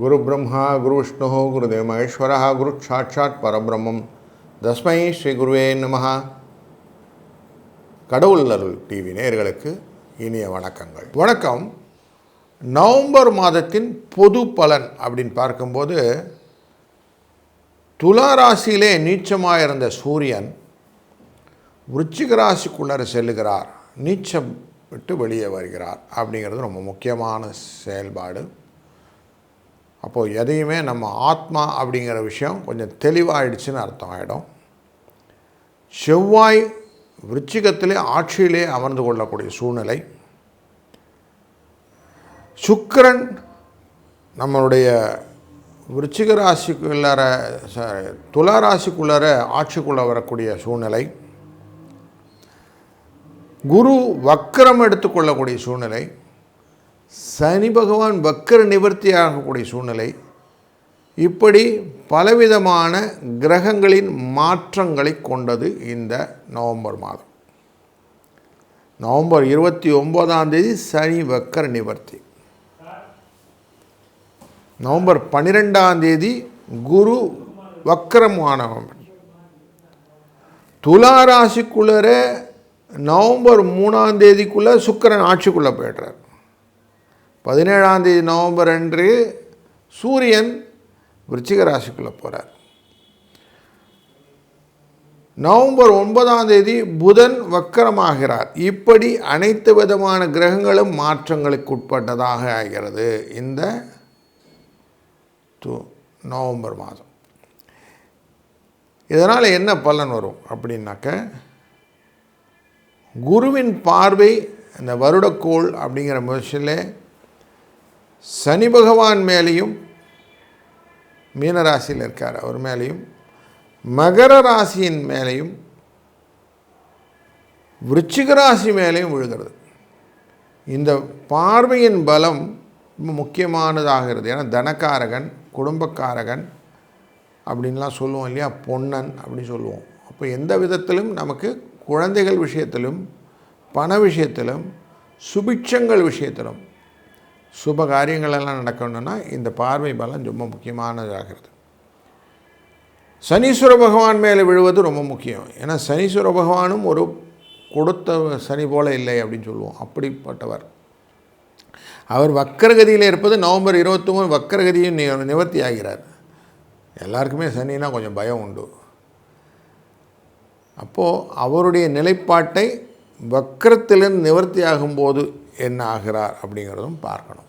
குரு பிரம்மா குரு விஷ்ணு குரு மகேஸ்வர குரு சாட்சாத் பரபிரம்மம். தஸ்மை ஸ்ரீ குருவே நமஹா. கடவுள் அருள் டிவி நேர்களுக்கு இனிய வணக்கங்கள். வணக்கம். நவம்பர் மாதத்தின் பொது பலன் அப்படின்னு பார்க்கும்போது துலா ராசியிலே நீச்சமாக இருந்த சூரியன் விருச்சிக ராசிக்குள்ளர செல்லுகிறார். நீச்சம் விட்டு வெளியே வருகிறார் அப்படிங்கிறது ரொம்ப முக்கியமான செயல்பாடு. அப்போது எதையுமே நம்ம ஆத்மா அப்படிங்கிற விஷயம் கொஞ்சம் தெளிவாயிடுச்சுன்னு அர்த்தம் ஆகிடும் செவ்வாய் விருச்சிகத்திலே ஆட்சியிலே அமர்ந்து கொள்ளக்கூடிய சூழ்நிலை. சுக்கரன் நம்மளுடைய விருச்சிக ராசிக்குள்ளார சாரி துலா ராசிக்குள்ளார ஆட்சிக்குள்ளே வரக்கூடிய சூழ்நிலை. குரு வக்கரம் எடுத்துக்கொள்ளக்கூடிய சூழ்நிலை. சனி பகவான் வக்கர நிவர்த்தி ஆகக்கூடிய சூழ்நிலை. இப்படி பலவிதமான கிரகங்களின் மாற்றங்களை கொண்டது இந்த நவம்பர் மாதம். நவம்பர் இருபத்தி ஒன்பதாம் தேதி சனி வக்கர நிவர்த்தி. நவம்பர் பன்னிரெண்டாம் தேதி குரு வக்கரமானவன் துலா ராசிக்குள்ளரே நவம்பர் மூணாம் தேதிக்குள்ளே சுக்கரன் ஆட்சிக்குள்ளே போய்டுறார். பதினேழாம் தேதி நவம்பர் அன்று சூரியன் விருச்சிக ராசிக்குள்ளே போகிறார் நவம்பர் ஒன்பதாம் தேதி புதன் வக்கரமாகிறார். இப்படி அனைத்து விதமான கிரகங்களும் மாற்றங்களுக்கு உட்பட்டதாக ஆகிறது இந்த து நவம்பர் மாதம். இதனால் என்ன பலன் வரும் அப்படின்னாக்க குருவின் பார்வை இந்த வருடக்கோள் அப்படிங்கிற முயற்சியில் சனி பகவான் மேலேயும் மீனராசியில் இருக்கார் அவர் மேலேயும். மகர ராசியின் மேலேயும் விருச்சிக ராசி மேலேயும் விழுகிறது. இந்த பார்வையின் பலம் ரொம்ப முக்கியமானதாகிறது. ஏன்னா தனக்காரகன் குடும்பக்காரகன் அப்படின்லாம் சொல்லுவோம் இல்லையா? பொன்னன் அப்படின்னு சொல்லுவோம். அப்போ எந்த விதத்திலும் நமக்கு குழந்தைகள் விஷயத்திலும் பண விஷயத்திலும் சுபிட்சங்கள் விஷயத்திலும் சுப காரியங்களெல்லாம் நடக்கணும்னா இந்த பார்வை பலம் ரொம்ப முக்கியமானதாகிறது. சனீஸ்வர பகவான் மேலே விழுவது ரொம்ப முக்கியம். ஏன்னா சனீஸ்வர பகவானும் ஒரு கொடுத்த சனி போல இல்லை அப்படின்னு சொல்லுவோம். அப்படிப்பட்டவர். அவர் வக்கரகதியில் இருப்பது நவம்பர் இருபத்தி மூணு வக்கரகதியும் நி நிவர்த்தி ஆகிறார் எல்லாருக்குமே சனினா கொஞ்சம் பயம் உண்டு. அப்போது அவருடைய நிலைப்பாட்டை வக்கரத்திலிருந்து நிவர்த்தி ஆகும்போது என்ன ஆகிறார் அப்படிங்கிறதும் பார்க்கணும்.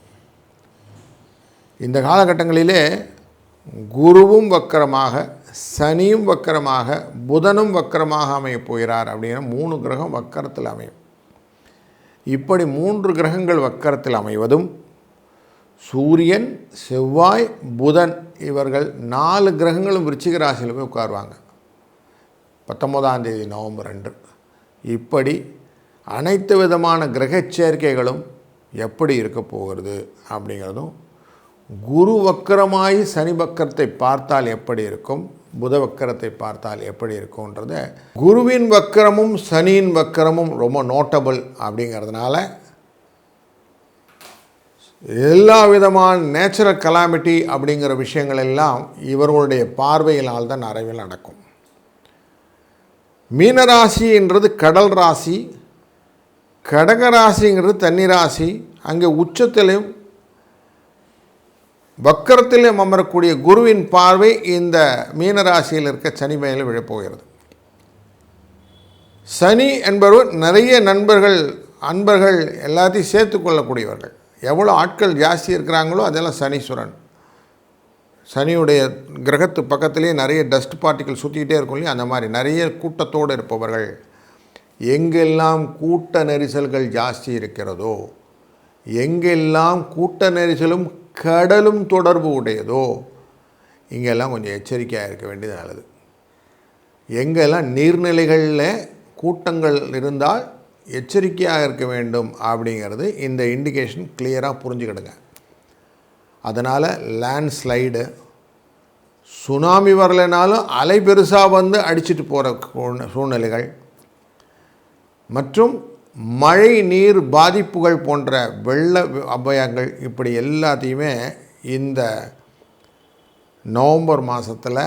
இந்த காலகட்டங்களிலே குருவும் வக்கரமாக சனியும் வக்கரமாக புதனும் வக்கரமாக அமையப் போகிறார் அப்படிங்கிற மூணு கிரகம் வக்கரத்தில் அமையும். இப்படி மூன்று கிரகங்கள் வக்கரத்தில் அமைவதும் சூரியன் செவ்வாய் புதன் இவர்கள் நாலு கிரகங்களும் விருச்சிக ராசியில் போய் உட்காருவாங்க. பத்தொம்போதாம் தேதி நவம்பர் அன்று இப்படி அனைத்து விதமான கிரக சேர்க்கைகளும் எப்படி இருக்க போகிறது அப்படிங்கிறதும் குரு வக்கரமாய் சனி வக்கரத்தை பார்த்தால் எப்படி இருக்கும் புத வக்கரத்தை பார்த்தால் எப்படி இருக்கும்ன்றத குருவின் வக்கரமும் சனியின் வக்கரமும் ரொம்ப நோட்டபிள் அப்படிங்கிறதுனால எல்லா விதமான நேச்சுரல் கலாமிட்டி அப்படிங்கிற விஷயங்கள் எல்லாம் இவர்களுடைய பார்வையினால் தான் நிறைவில் நடக்கும். மீனராசின்றது கடல் ராசி கடக ராசிங்கிறது தண்ணி ராசி அங்கே உச்சத்திலையும் வக்கரத்திலையும் அமரக்கூடிய குருவின் பார்வை இந்த மீனராசியில் இருக்க சனி மேலே விழப்போகிறது. சனி என்பவர் நிறைய நண்பர்கள் அன்பர்கள் எல்லாத்தையும் சேர்த்து கொள்ளக்கூடியவர்கள். எவ்வளோ ஆட்கள் ஜாஸ்தி இருக்கிறாங்களோ அதெல்லாம் சனீஸ்வரன். சனியுடைய கிரகத்து பக்கத்துலேயே நிறைய டஸ்ட் பார்ட்டிகள் சுற்றிக்கிட்டே இருக்கும் இல்லையா? அந்த மாதிரி நிறைய கூட்டத்தோடு இருப்பவர்கள். எங்கெல்லாம் கூட்ட நெரிசல்கள் ஜாஸ்தி இருக்கிறதோ எங்கெல்லாம் கூட்ட நெரிசலும் கடலும் தொடர்பு உடையதோ இங்கெல்லாம் கொஞ்சம் எச்சரிக்கையாக இருக்க வேண்டியது நல்லது. எங்கெல்லாம் நீர்நிலைகளில் கூட்டங்கள் இருந்தால் எச்சரிக்கையாக இருக்க வேண்டும் அப்படிங்கிறது இந்த இண்டிகேஷன் கிளியராக புரிஞ்சுக்கிடுங்க. அதனால் லேண்ட்ஸ்லைடு சுனாமி வரலைனாலும் அலை பெருசாக வந்து அடிச்சுட்டு போகிற சூழ்நிலைகள் மற்றும் மழை நீர் பாதிப்புகள் போன்ற வெள்ள அபாயங்கள் இப்படி எல்லாத்தையுமே இந்த நவம்பர் மாதத்தில்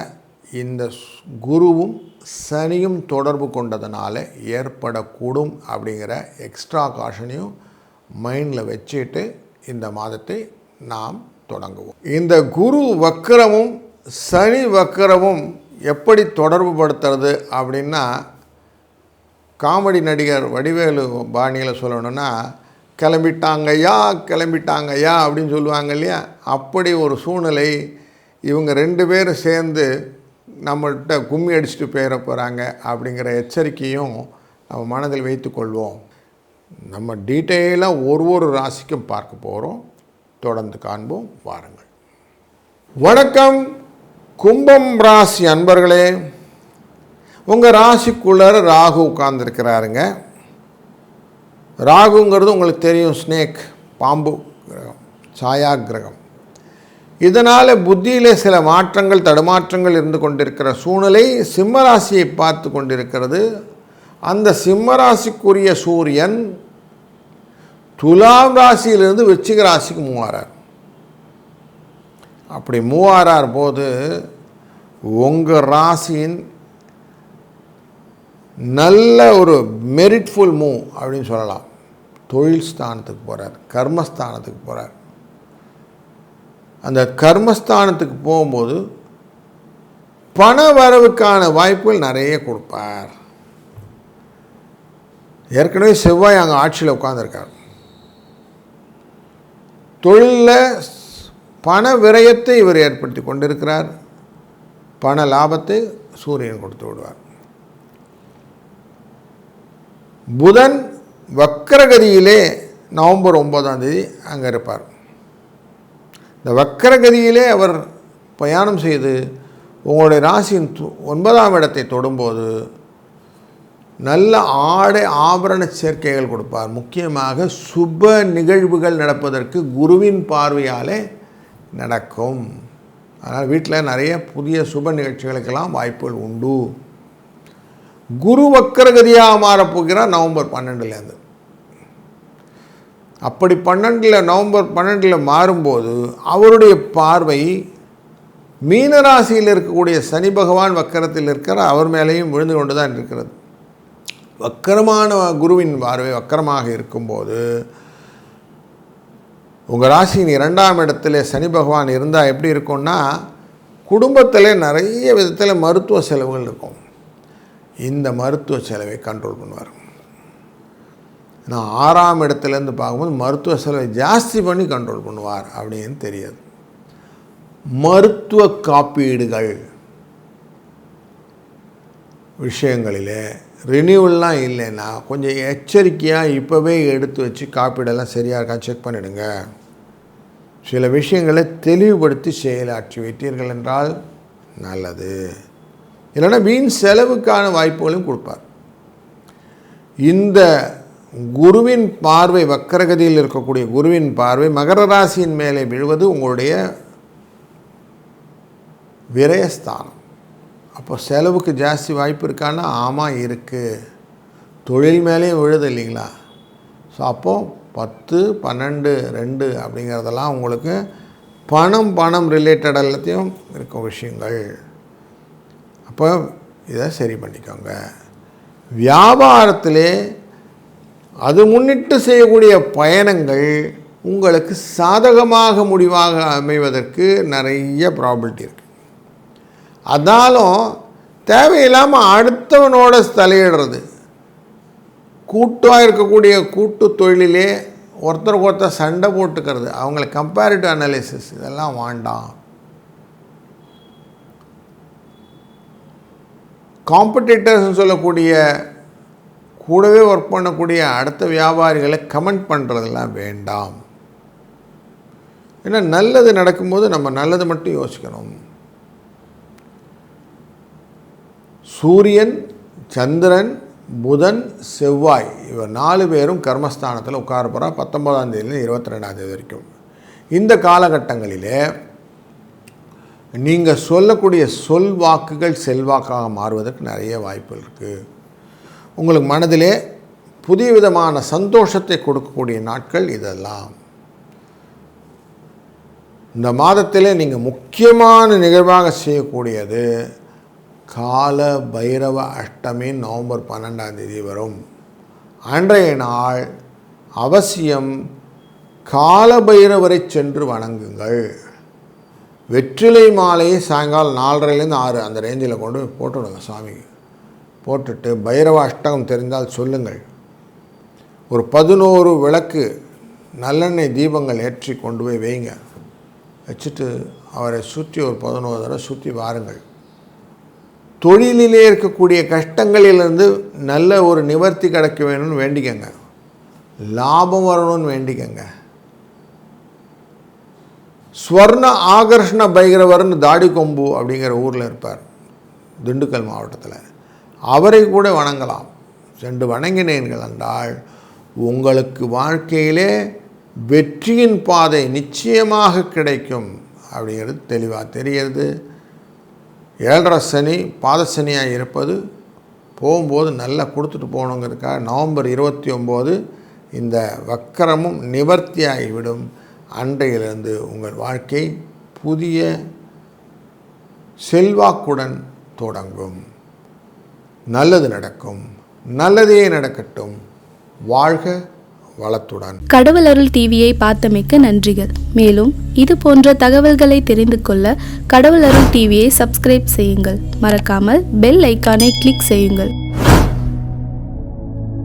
இந்த ஸ்- குருவும் சனியும் தொடர்பு கொண்டதுனால ஏற்படக்கூடும் அப்படிங்கிற எக்ஸ்ட்ரா காஷனையும் மைண்டில் வச்சுட்டு இந்த மாதத்தை நாம் தொடங்குவோம். இந்த குரு வக்கரமும் சனி வக்கரமும் எப்படி தொடர்பு படுத்துறது அப்படின்னா காமெடி நடிகர் வடிவேலு பாணியில் சொல்லணும்னா கிளம்பிட்டாங்கய்யா கிளம்பிட்டாங்கய்யா அப்படின்னு சொல்லுவாங்க இல்லையா? அப்படி ஒரு சூழ்நிலை இவங்க ரெண்டு பேரும் சேர்ந்து நம்மள்கிட்ட கும்மி அடிச்சுட்டு போயிட போகிறாங்க அப்படிங்கிற எச்சரிக்கையும் நம்ம மனதில் வைத்துக்கொள்வோம் நம்ம டீட்டெயிலாக ஒரு ஒரு ராசிக்கும் பார்க்க போகிறோம் தொடர்ந்து காண்போம் வாருங்கள். வணக்கம். கும்பம் ராசி அன்பர்களே. உங்கள் ராசிக்குள்ளார ராகு உட்கார்ந்துருக்கிறாருங்க. ராகுங்கிறது உங்களுக்கு தெரியும் ஸ்னேக் பாம்பு கிரகம் சாயா கிரகம். இதனால் புத்தியில் சில மாற்றங்கள் தடுமாற்றங்கள் இருந்து கொண்டிருக்கிற சூழ்நிலை சிம்மராசியை பார்த்து கொண்டிருக்கிறது. அந்த சிம்மராசிக்குரிய சூரியன் துலாம் ராசியிலிருந்து விருச்சிக ராசிக்கு மூவாரார் அப்படி மூவாரார் போது உங்கள் ராசியின் நல்ல ஒரு மெரிட்ஃபுல் மூவ் அப்படின்னு சொல்லலாம். தொழில் ஸ்தானத்துக்கு போகிறார் கர்மஸ்தானத்துக்கு போகிறார் அந்த கர்மஸ்தானத்துக்கு போகும்போது பண வரவுக்கான வாய்ப்புகள் நிறைய கொடுப்பார். ஏற்கனவே செவ்வாய் அங்கே ஆட்சியில் உட்காந்துருக்கார் தொழிலில் பண விரயத்தை இவர் ஏற்படுத்தி கொண்டிருக்கிறார். பண லாபத்தை சூரியன் கொடுத்து விடுவார். புதன் வக்கரகதியிலே நவம்பர் ஒன்பதாம் தேதி அங்கே இருப்பார். இந்த வக்கரகதியிலே அவர் பிரயாணம் செய்து உங்களுடைய ராசியின் ஒன்பதாம் இடத்தை தொடும்போது நல்ல ஆடை ஆபரண சேர்க்கைகள் கொடுப்பார். முக்கியமாக சுப நிகழ்வுகள் நடப்பதற்கு குருவின் பார்வையாலே நடக்கும். அதனால் வீட்டில் நிறைய புதிய சுப நிகழ்ச்சிகளுக்கெல்லாம் வாய்ப்புகள் உண்டு. குரு வக்கரகதியாக மாறப்போகிறார் நவம்பர் பன்னெண்டுலேருந்து. அப்படி பன்னெண்டில் நவம்பர் பன்னெண்டில் மாறும்போது அவருடைய பார்வை மீனராசியில் இருக்கக்கூடிய சனி பகவான் வக்கரத்தில் இருக்கிற அவர் மேலேயும் விழுந்து கொண்டு தான் இருக்கிறது. வக்கரமான குருவின் பார்வை வக்கரமாக இருக்கும்போது உங்கள் ராசியின் இரண்டாம் இடத்துல சனி பகவான் இருந்தால் எப்படி இருக்கும்னா குடும்பத்தில் நிறைய விதத்தில் மருத்துவ செலவுகள் இருக்கும். இந்த மருத்துவ செலவை கண்ட்ரோல் பண்ணுவார். நான் ஆறாம் இடத்துலேருந்து பார்க்கும்போது மருத்துவ செலவை ஜாஸ்தி பண்ணி கண்ட்ரோல் பண்ணுவார் அப்படின்னு தெரியாது. மருத்துவ காப்பீடுகள் விஷயங்களிலே ரினியூவல்லாம் இல்லைன்னா கொஞ்சம் எச்சரிக்கையாக இப்போவே எடுத்து வச்சு காப்பீடெல்லாம் சரியாக இருக்கா செக் பண்ணிவிடுங்க சில விஷயங்களை தெளிவுபடுத்தி செயலாற்றி வைத்தீர்கள் என்றால் நல்லது. இல்லைன்னா வீண் செலவுக்கான வாய்ப்புகளையும் கொடுப்பார். இந்த குருவின் பார்வை வக்கரகதியில் இருக்கக்கூடிய குருவின் பார்வை மகர ராசியின் மேலே விழுவது உங்களுடைய விரயஸ்தானம். அப்போ செலவுக்கு ஜாஸ்தி வாய்ப்பு இருக்கான்னா ஆமாம் இருக்குது தொழில் மேலேயும் விழுது இல்லைங்களா? ஸோ அப்போது பத்து பன்னெண்டு ரெண்டு அப்படிங்கிறதெல்லாம் உங்களுக்கு பணம் பணம் ரிலேட்டட் எல்லாத்தையும் இருக்கும் விஷயங்கள். அப்போ இதை சரி பண்ணிக்கோங்க. வியாபாரத்திலே அது முன்னிட்டு செய்யக்கூடிய பயணங்கள் உங்களுக்கு சாதகமாக முடிவாக அமைவதற்கு நிறைய ப்ராபிலிட்டி இருக்குது அதாலும் தேவையில்லாமல் அடுத்தவனோட தலையிடுறது. கூட்டாக இருக்கக்கூடிய கூட்டு தொழிலே ஒருத்தருக்கு ஒருத்தர் சண்டை போட்டுக்கிறது. அவங்கள கம்பேரிட்டிவ் அனாலிசிஸ் இதெல்லாம் வேண்டாம். காம்படிட்டர்ஸ்னு சொல்லக்கூடிய கூடவே ஒர்க் பண்ணக்கூடிய அடுத்த வியாபாரிகளை கமெண்ட் பண்ணுறதெல்லாம் வேண்டாம். ஏன்னா நல்லது நடக்கும்போது நம்ம நல்லது மட்டும் யோசிக்கணும். சூரியன் சந்திரன் புதன் செவ்வாய் இவர் நாலு பேரும் கர்மஸ்தானத்தில் உட்கார போகிறா பத்தொன்பதாம் தேதியிலேருந்து இருபத்தி ரெண்டாம் தேதி வரைக்கும். இந்த காலகட்டங்களிலே நீங்கள் சொல்லக்கூடிய சொல் வாக்குகள் செல்வாக்காக மாறுவதற்கு நிறைய வாய்ப்பு இருக்குது உங்களுக்கு மனதிலே புதிய விதமான சந்தோஷத்தை கொடுக்கக்கூடிய நாட்கள் இதெல்லாம். இந்த மாதத்திலே நீங்கள் முக்கியமான நிகழ்வாக செய்யக்கூடியது கால பைரவ அஷ்டமி நவம்பர் பன்னெண்டாம் தேதி வரும். அன்றைய நாள் அவசியம் கால பைரவரை சென்று வணங்குங்கள். வெற்றிலை மாலையை சாயங்காலம் நாலரைலேருந்து ஆறு அந்த ரேஞ்சில் கொண்டு போய் போட்டுவிடுங்க சாமிக்கு. போட்டுட்டு பைரவ அஷ்டகம் தெரிந்தால் சொல்லுங்கள். ஒரு பதினோரு விளக்கு நல்லெண்ணெய் தீபங்கள் ஏற்றி கொண்டு போய் வைங்க. வச்சுட்டு அவரை சுற்றி ஒரு பதினோரு தடவை சுற்றி வாருங்கள். தொழிலிலே இருக்கக்கூடிய கஷ்டங்களிலிருந்து நல்ல ஒரு நிவர்த்தி கிடைக்க வேணும்னு வேண்டிக்கங்க. லாபம் வரணும்னு வேண்டிக்கங்க. ஸ்வர்ண ஆகர்ஷண பைரவர்னு தாடி கொம்பு அப்படிங்கிற ஊரில் இருப்பார் திண்டுக்கல் மாவட்டத்தில். அவரை கூட வணங்கலாம். சென்று வணங்கினீர்கள் என்றால் உங்களுக்கு வாழ்க்கையிலே வெற்றியின் பாதை நிச்சயமாக கிடைக்கும் அப்படிங்கிறது தெளிவாக தெரிகிறது ஏழரை சனி பாதசனியாக இருப்பது போகும்போது நல்லா கொடுத்துட்டு போகணுங்கிறதுக்காக நவம்பர் இருபத்தி ஒம்பது இந்த வக்கரமும் நிவர்த்தியாகிவிடும். அன்றையிலிருந்து உங்கள் வாழ்க்கை புதிய செல்வாக்குடன் தொடங்கும். நல்லது நடக்கும். நல்லதே நடக்கட்டும். வாழ்க வளத்துடன். கடவுள் அருள் டிவியை பார்த்தமைக்க நன்றிகள். மேலும் இது போன்ற தகவல்களை தெரிந்து கொள்ள கடவுள் அருள் டிவியை சப்ஸ்கிரைப் செய்யுங்கள். மறக்காமல் பெல் ஐக்கானை கிளிக் செய்யுங்கள்.